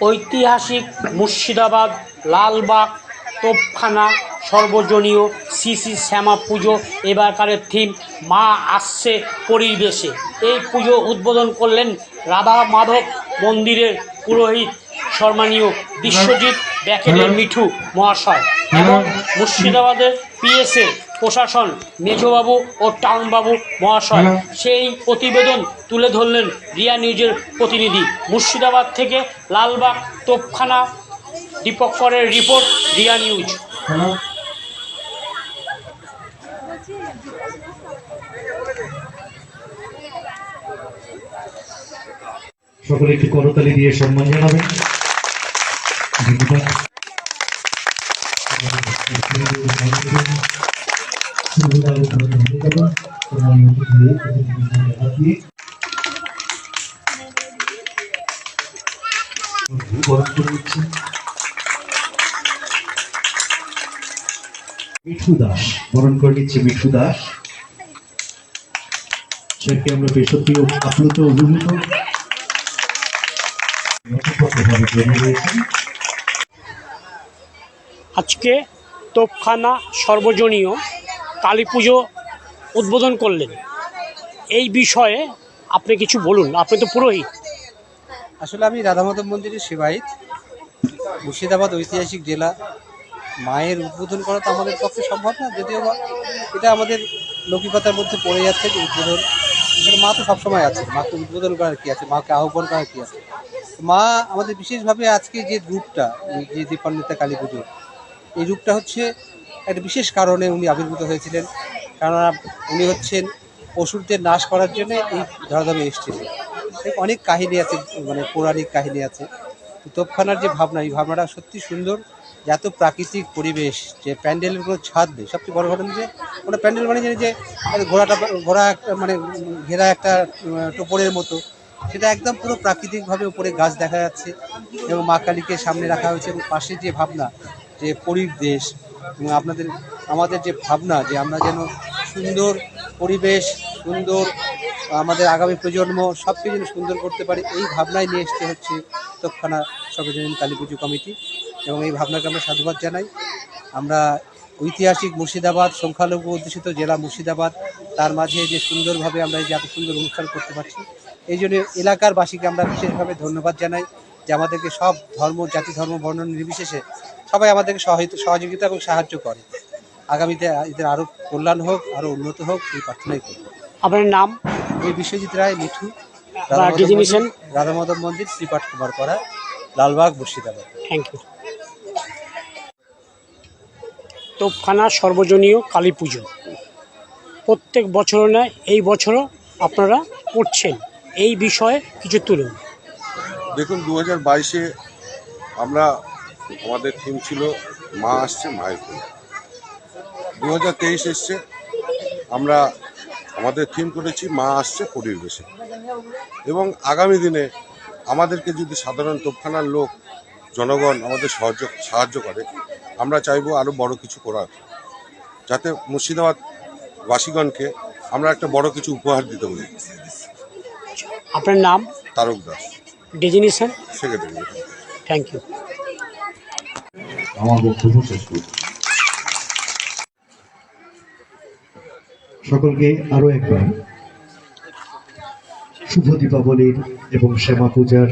ঐতিহাসিক মুর্শিদাবাদ, লালবাগ, তোপখানা, সর্বজনীয় শ্রী শ্রী শ্যামা পুজো এবারকারের থিম মা আসছে পরিবেশে। এই পুজো উদ্বোধন করলেন রাধা মাধব মন্দিরের পুরোহিত সম্মানীয় বিশ্বজিৎ ব্যাকেলের মিঠু মহাশয় এবং মুর্শিদাবাদের পিএসএ প্রশাসন মেজবাবু ও টাউনবাবু মহাশয় সেই প্রতিবেদন তুলে ধরলেন রিয়া নিউজের প্রতিনিধি। মুর্শিদাবাদ থেকে লালবাগ তোপখানা দীপকরের রিপোর্ট রিয়া নিউজ। সকলে একটু করতালি দিয়ে সম্মান জানাবেন। ধন্যবাদ। মিঠু দাস, বরণ করে নিচ্ছে মিঠু দাস। সেকে আমরা বেসত্তি আপ্লুত অভিভূত আজকে তোপখানা সর্বজনীয়। কালী পুজো উদ্বোধন করলেন। এই বিষয়ে আপনি কিছু বলুন, আপনি তো পুরোহিত। আসলে আমি রাধামাধব মন্দিরের সেবায়িত। মুর্শিদাবাদ ঐতিহাসিক জেলা। মায়ের উদ্বোধন করা তো আমাদের পক্ষে সম্ভব না, যদিও বা এটা আমাদের লৌকিকতার মধ্যে পড়ে যাচ্ছে যে উদ্বোধন। মা তো সবসময় আছে মাকে উদ্বোধন করার কি আছে, মাকে আহ্বান করার কি আছে। মা আমাদের বিশেষভাবে আজকে যে রূপটা যে দীপান্বিতা কালী পুজো, এই রূপটা হচ্ছে একটা বিশেষ কারণে উনি আবির্ভূত হয়েছিলেন। কেননা উনি হচ্ছেন অসুরদের নাশ করার জন্য এই ধরাধামে এসেছিলেন। অনেক কাহিনী আছে মানে পৌরাণিক কাহিনী আছে। তোপখানার যে ভাবনা, এই ভাবনাটা সত্যি সুন্দর এত প্রাকৃতিক পরিবেশ, যে প্যান্ডেলের কোনো ছাদ নেই। সবচেয়ে বড় ঘটনা যে ওটা প্যান্ডেল মানে যে ঘোড়াটা, ঘোড়া একটা মানে ঘেরা একটা টোপরের মতো। সেটা একদম পুরো প্রাকৃতিকভাবে উপরে গাছ দেখা যাচ্ছে এবং মা কালীকে সামনে রাখা হয়েছে এবং পাশে যে ভাবনা, যে পরীর দেশ এবং আপনাদের, আমাদের যে ভাবনা যে আমরা যেন সুন্দর পরিবেশ, সুন্দর, আমাদের আগামী প্রজন্ম সব যেন সুন্দর করতে পারি, এই ভাবনায় নিয়ে এসছে হচ্ছে তৎক্ষণা সর্বজনীন কালী পুজো কমিটি। এবং এই ভাবনাকে আমরা সাধুবাদ জানাই। আমরা ঐতিহাসিক মুর্শিদাবাদ, সংখ্যালঘু অধ্যুষিত জেলা মুর্শিদাবাদ, তার মাঝে যে সুন্দরভাবে আমরা এই যে এত সুন্দর অনুষ্ঠান করতে পারছি, এই জন্য এলাকার বাসীকে আমরা বিশেষভাবে ধন্যবাদ জানাই যে আমাদেরকে সব ধর্ম, জাতি ধর্ম, বর্ণ নির্বিশেষে সবাই আমাদেরকে সহযোগিতা এবং সাহায্য করে। আগামীতে এদের আরও কল্যাণ হোক আরও উন্নত হোক এই প্রার্থনাই করি আপনার নাম? এই বিশ্বজিৎ রায় মিঠু। রাধা মাধব মন্দির শ্রীপাঠ কুমার করা লালবাগ মুর্শিদাবাদ। থ্যাংক ইউ তোপখানা সর্বজনীয় কালী পুজো। প্রত্যেক বছর নয় এই বছরও আপনারা করছেন। এই বিষয়ে কিছু তুলুন। দেখুন দু হাজার বাইশে আমরা আমাদের থিম ছিল মা আসছে মায়ের কোলে দু হাজার তেইশ এসছে আমরা আমাদের থিম করেছি মা আসছে পরিবেশে। এবং আগামী দিনে আমাদেরকে যদি সাধারণ তোপখানার লোক জনগণ আমাদের সাহায্য সাহায্য করে আমরা চাইব আরও বড় কিছু করার। যাতে মুর্শিদাবাদ বাসীগণকে আমরা একটা বড় কিছু উপহার দিতে পারি। আপনার নাম? Tarak Das. Designation? Secretary thank you আমার বক্তব্য শেষ করব। সকলকে আরও একবার শুভ দীপাবলির এবং শ্যামা পূজার